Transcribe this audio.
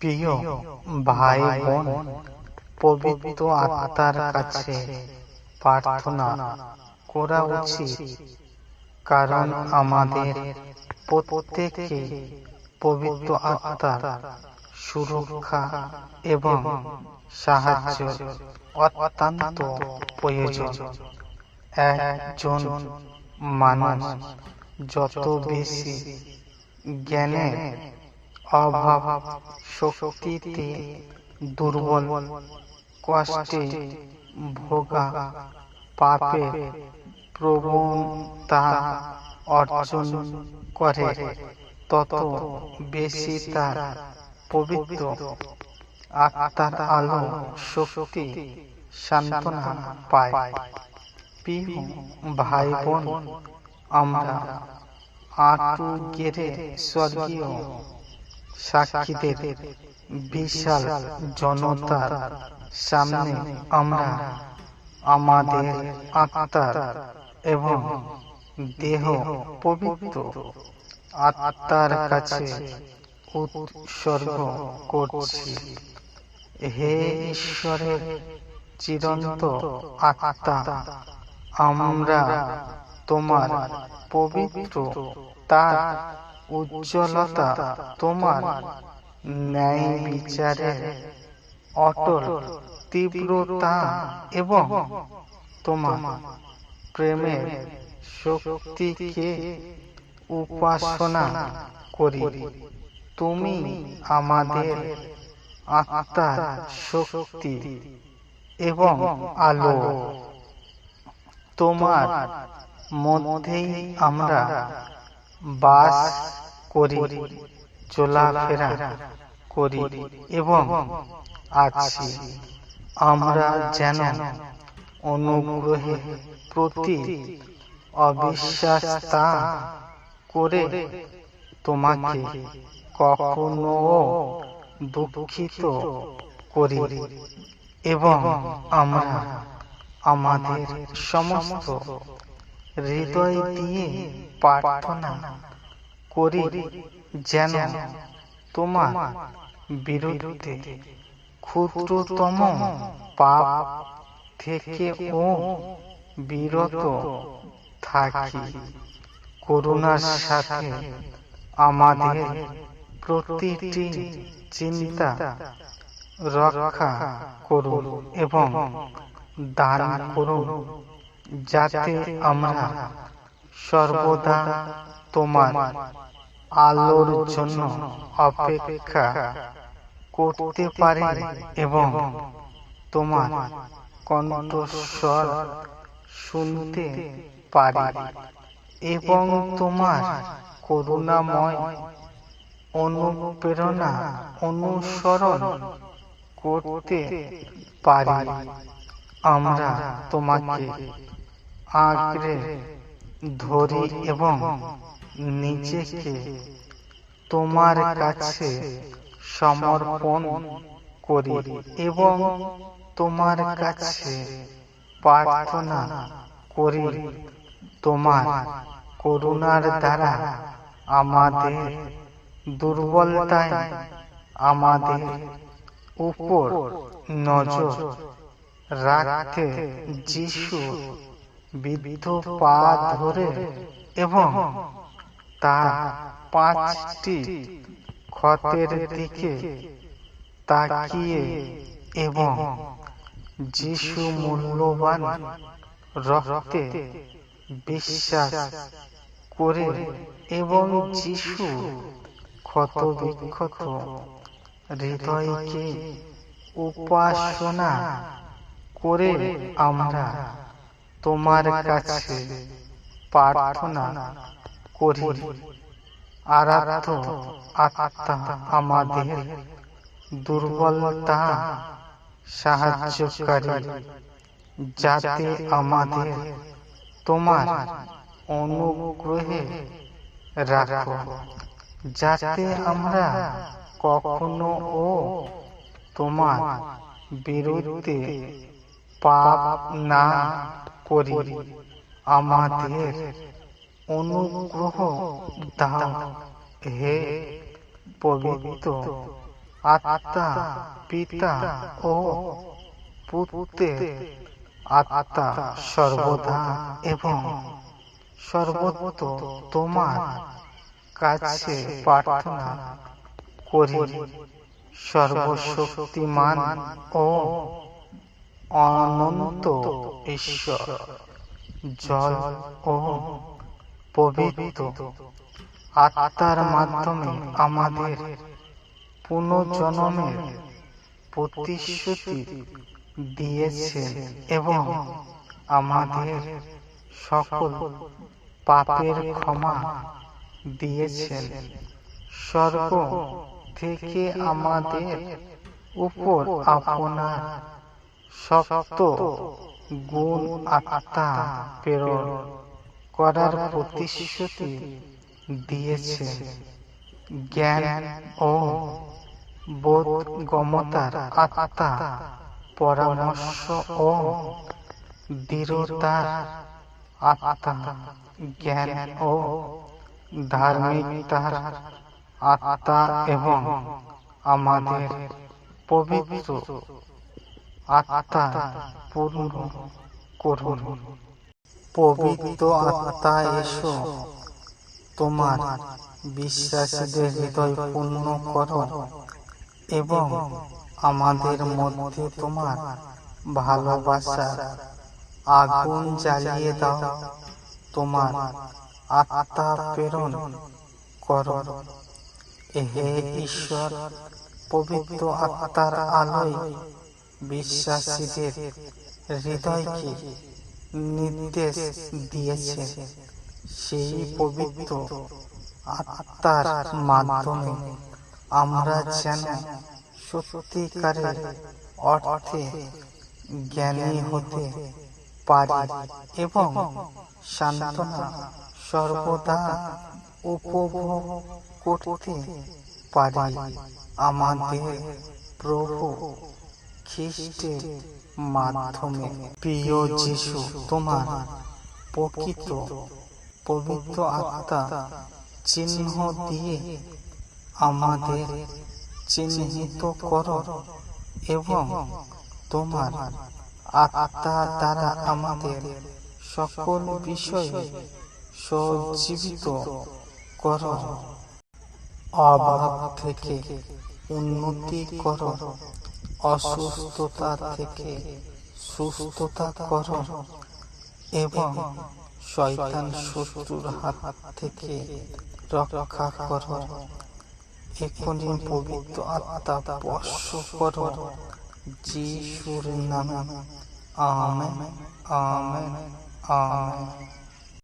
প্রিয় ভাই বোন পবিত্র আত্মার কাছে প্রার্থনা করা উচিত। কারণ আমাদের প্রত্যেককে পবিত্র আত্মার সুরক্ষা এবং সাহায্য অত্যন্ত প্রয়োজন। একজন মানুষ যত বেশি জ্ঞানের অভাব শক্তিতে দুর্বল, কষ্টে ভোগা পাপে প্রবণতা অর্জন করে, তত বেশি তার পবিত্র আত্মার আলো শক্তি সান্ত্বনা পায়। প্রিয় ভাই বোন আমরা আটু গেরে স্বর্গীয় সাক্ষীদের বিশাল জনতার সামনে আমরা আমাদের আত্মার এবং দেহ পবিত্র আত্মার কাছে উৎসর্গ করছি। হে ঈশ্বরের চিরন্ত আত্মা, আমরা তোমার পবিত্র তার উজ্জ্বলতা তোমার ন্যায় বিচারের অটল, তীব্রতা এবং তোমার প্রেমের শক্তিকে উপাসনা করি। তুমি আমাদের আত্মার শক্তি এবং আলো। তোমার মধ্যেই আমরা বাস করি, চলাফেরা করি এবং আছি। আমরা যেন অনুগ্রহে প্রতি অবিশ্বাস তা করে তোমাকে কখনো দুঃখিত করি এবং আমরা আমাদের সমস্ত হৃদয় দিয়ে প্রার্থনা করি যেন তোমার বিরুদ্ধে ক্ষুদ্রতম পাপ থেকে ও বিরত থাকি। করুণার সাথে আমাদের প্রতিটি চিন্তা রক্ষা করুন এবং দান করুন। যাতে আমরা সর্বদা তোমার আলোর জন্য অপেক্ষা করতে পারি এবং তোমার কণ্ঠস্বর শুনতে পারি এবং তোমার করুণাময় অনুপ্রেরণা অনুসরণ করতে পারি। আমরা তোমাকে আঁকড়ে ধরি এবং নিজেকে তোমার কাছে সমর্পণ করি এবং তোমার কাছে প্রার্থনা করি, তোমার করুণার দ্বারা আমাদের দুর্বলতায়, আমাদের উপর নজর রাখতে যিশু বিদ্ধ পা ধরে এবং তার পাঁচটি ক্ষতের দিকে তাকিয়ে এবং যিশু মূল্যবান রক্তে বিশ্বাস করে এবং যিশু ক্ষত বিক্ষত হৃদয়কে উপাসনা করে আমরা তোমার কাছে প্রার্থনা করি। আরাধ্য আত্মা আমাদের দুর্বলতা সাহায্যকারী। যাতে আমাদের তোমার অনুগ্রহে রাখো। যাতে আমরা কখনো ও তোমার বিরুদ্ধে পাপ না করি। আমাদের অনুগ্রহ দাও। হে পবিত্র আত্মা, পিতা ও পুত্রের আত্মা সর্বদা এবং সর্বত্র তোমার কাছে প্রার্থনা করি। সর্বশক্তিমান ও অনন্ত ঈশ্বর, জল ও পবিত্র। আত্মার মাধ্যমে আমাদের পুনর্জন্মের প্রতিশ্রুতি দিয়েছেন এবং আমাদের সকল পাপের ক্ষমা দিয়েছেন। স্বর্গ থেকে আমাদের উপর আপনার সপ্ত গুণ আত্মা প্রেরণ করার প্রতিশ্রুতি দিয়েছে। জ্ঞান ও বোধগমতার আত্মা পরামর্শ ও দৃঢ়তার আত্মা। জ্ঞান ও ধার্মিকতার আত্মা এবং আমাদের পবিত্র আত্মা পূর্ণ করুন। পবিত্র আত্মা এসো। তোমার বিশ্বাসীদের হৃদয় পূর্ণ করো এবং আমাদের মধ্যে তোমার ভালোবাসা আগুন জ্বালিয়ে দাও। তোমার আত্মা প্রেরণ কর। হে ঈশ্বর, পবিত্র আত্মার আলোয় বিশ্বাসীদের হৃদয়কে নির্দেশ দিয়েছে। সেই পবিত্র আত্মার মাধ্যমে আমরা যেন সত্যিকারের অর্থে জ্ঞানী হতে পারি এবং সান্ত্বনা সর্বদা উপভোগ করতে পারি। আমাদের প্রভু খ্রিস্টের মাধ্যমে। প্রিয় যিশু, তোমার প্রকৃত পবিত্র আত্মা চিহ্ন দিয়ে আমাদের চিহ্নিত করো এবং তোমার আত্মা দ্বারা আমাদের সকল বিষয়ে সজ্জীবিত কর। অভাব থেকে উন্নতি করো। অসুস্থতা থেকে সুস্থতা করো এবং শয়তান শত্রুর হাত থেকে রক্ষা করো। এখনই পবিত্র আত্মা স্পর্শ করো। যিশুর নামে। Amen amen amen.